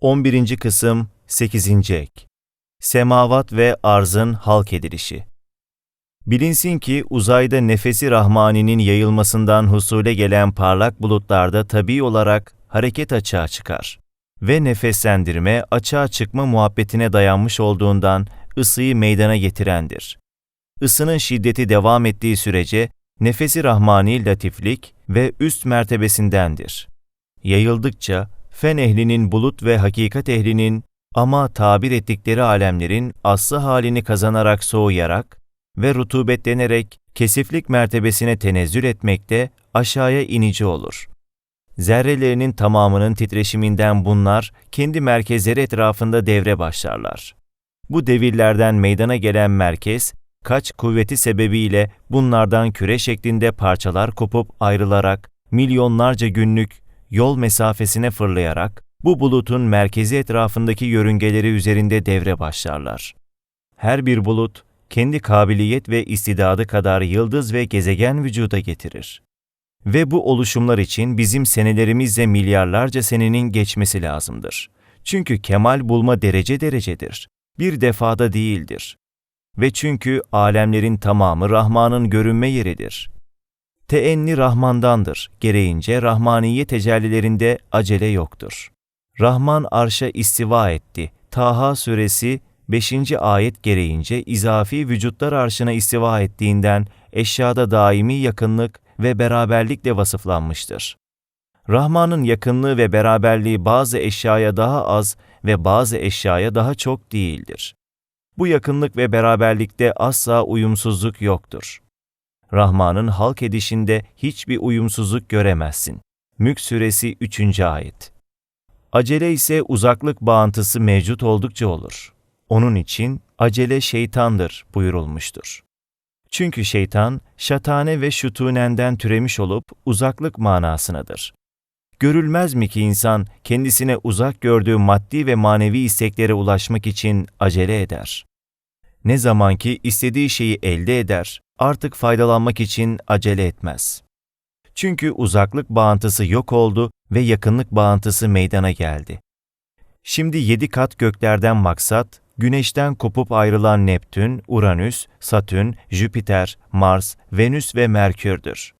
11. Kısım 8. Ek Semavat ve arzın halk edilişi Bilinsin ki uzayda nefesi rahmaninin yayılmasından husule gelen parlak bulutlarda tabii olarak hareket açığa çıkar ve nefeslendirme açığa çıkma muhabbetine dayanmış olduğundan ısıyı meydana getirendir. Isının şiddeti devam ettiği sürece nefesi rahmani latiflik ve üst mertebesindendir. Yayıldıkça fen ehlinin bulut ve hakikat ehlinin ama tabir ettikleri alemlerin aslı halini kazanarak soğuyarak ve rutubetlenerek kesiflik mertebesine tenezzül etmekte aşağıya inici olur. Zerrelerinin tamamının titreşiminden bunlar kendi merkezleri etrafında devre başlarlar. Bu devirlerden meydana gelen merkez, kaç kuvveti sebebiyle bunlardan küre şeklinde parçalar kopup ayrılarak milyonlarca günlük yol mesafesine fırlayarak bu bulutun merkezi etrafındaki yörüngeleri üzerinde devre başlarlar. Her bir bulut kendi kabiliyet ve istidadı kadar yıldız ve gezegen vücuda getirir. Ve bu oluşumlar için bizim senelerimizle milyarlarca senenin geçmesi lazımdır. Çünkü kemal bulma derece derecedir. Bir defada değildir. Ve çünkü alemlerin tamamı Rahman'ın görünme yeridir. Teenni Rahman'dandır. Gereğince Rahmaniye tecellilerinde acele yoktur. Rahman arşa istiva etti. Taha suresi 5. ayet gereğince izafi vücutlar arşına istiva ettiğinden eşyada daimi yakınlık ve beraberlikle vasıflanmıştır. Rahman'ın yakınlığı ve beraberliği bazı eşyaya daha az ve bazı eşyaya daha çok değildir. Bu yakınlık ve beraberlikte asla uyumsuzluk yoktur. Rahman'ın halk edişinde hiçbir uyumsuzluk göremezsin. Mülk Suresi 3. Ayet Acele ise uzaklık bağıntısı mevcut oldukça olur. Onun için acele şeytandır buyurulmuştur. Çünkü şeytan, şatane ve şutunenden türemiş olup uzaklık manasınadır. Görülmez mi ki insan kendisine uzak gördüğü maddi ve manevi isteklere ulaşmak için acele eder? Ne zaman ki istediği şeyi elde eder, artık faydalanmak için acele etmez. Çünkü uzaklık bağıntısı yok oldu ve yakınlık bağıntısı meydana geldi. Şimdi yedi kat göklerden maksat, Güneşten kopup ayrılan Neptün, Uranüs, Satürn, Jüpiter, Mars, Venüs ve Merkür'dür.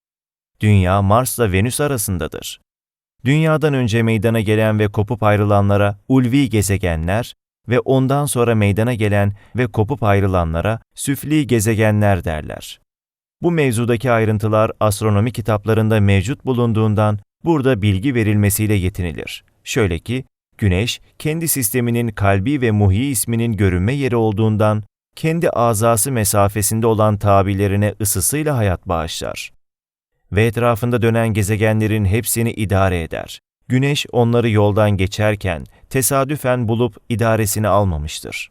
Dünya Mars'la Venüs arasındadır. Dünyadan önce meydana gelen ve kopup ayrılanlara ulvi gezegenler ve ondan sonra meydana gelen ve kopup ayrılanlara süfli gezegenler derler. Bu mevzudaki ayrıntılar astronomi kitaplarında mevcut bulunduğundan burada bilgi verilmesiyle yetinilir. Şöyle ki, Güneş, kendi sisteminin kalbi ve muhi isminin görünme yeri olduğundan, kendi azası mesafesinde olan tabilerine ısısıyla hayat bağışlar. Ve etrafında dönen gezegenlerin hepsini idare eder. Güneş onları yoldan geçerken tesadüfen bulup idaresini almamıştır.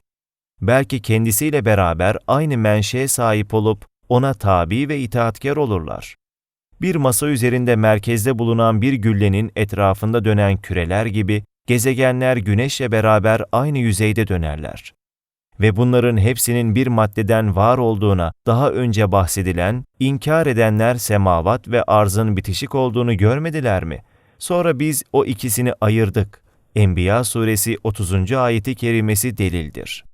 Belki kendisiyle beraber aynı menşeye sahip olup ona tabi ve itaatkar olurlar. Bir masa üzerinde merkezde bulunan bir güllenin etrafında dönen küreler gibi gezegenler güneşle beraber aynı yüzeyde dönerler. Ve bunların hepsinin bir maddeden var olduğuna daha önce bahsedilen, inkar edenler semavat ve arzın bitişik olduğunu görmediler mi? Sonra biz o ikisini ayırdık. Enbiya suresi 30. ayeti kerimesi delildir.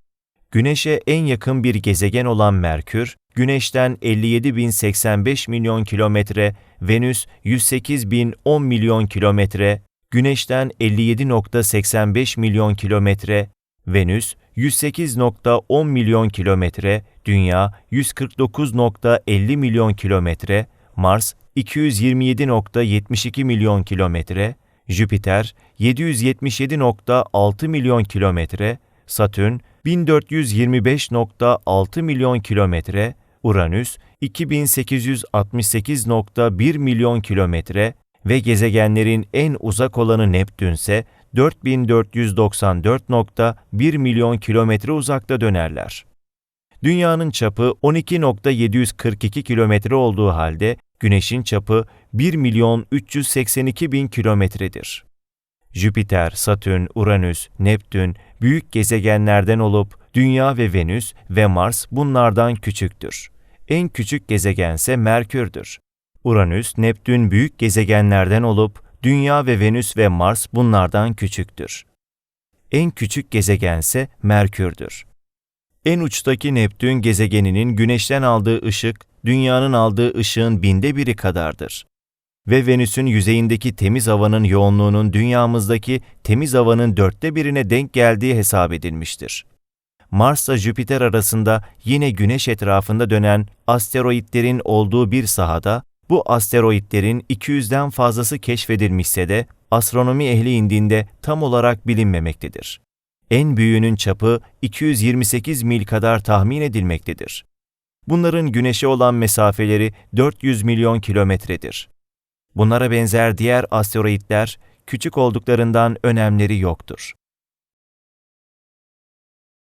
Güneşe en yakın bir gezegen olan Merkür, Güneş'ten 57.085 milyon kilometre, Venüs 108.010 milyon kilometre, Güneş'ten 57.85 milyon kilometre, Venüs 108.10 milyon kilometre, Dünya 149.50 milyon kilometre, Mars 227.72 milyon kilometre, Jüpiter 777.6 milyon kilometre, Satürn 1425.6 milyon kilometre, Uranüs 2868.1 milyon kilometre, ve gezegenlerin en uzak olanı Neptün ise 4494.1 milyon kilometre uzakta dönerler. Dünyanın çapı 12.742 kilometre olduğu halde Güneş'in çapı 1 milyon 382 bin kilometredir. Jüpiter, Satürn, Uranüs, Neptün büyük gezegenlerden olup Dünya ve Venüs ve Mars bunlardan küçüktür. En küçük gezegense Merkür'dür. Uranüs, Neptün büyük gezegenlerden olup Dünya ve Venüs ve Mars bunlardan küçüktür. en küçük gezegense Merkür'dür. En uçtaki Neptün gezegeninin Güneş'ten aldığı ışık, Dünya'nın aldığı ışığın binde biri kadardır. Ve Venüs'ün yüzeyindeki temiz havanın yoğunluğunun Dünyamızdaki temiz havanın dörtte birine denk geldiği hesap edilmiştir. Mars'la Jüpiter arasında yine Güneş etrafında dönen asteroitlerin olduğu bir sahada, bu asteroitlerin 200'den fazlası keşfedilmişse de astronomi ehli indinde tam olarak bilinmemektedir. En büyüğünün çapı 228 mil kadar tahmin edilmektedir. Bunların Güneş'e olan mesafeleri 400 milyon kilometredir. Bunlara benzer diğer asteroitler küçük olduklarından önemleri yoktur.